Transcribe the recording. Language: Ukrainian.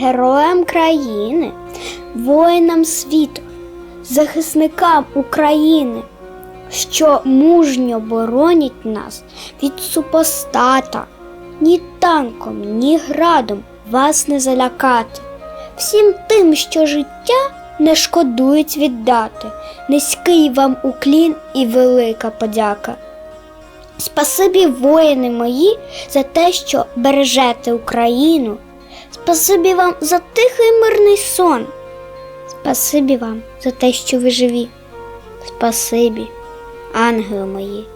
героям країни, воїнам світу, захисникам України, що мужньо боронять нас від супостата. Ні танком, ні градом вас не залякати. Всім тим, що життя не шкодують віддати. Низький вам уклін і велика подяка. Спасибі, воїни мої, за те, що бережете Україну. Спасибі вам за тихий мирний сон. Спасибі вам за те, що ви живі. Спасибі, ангели мої.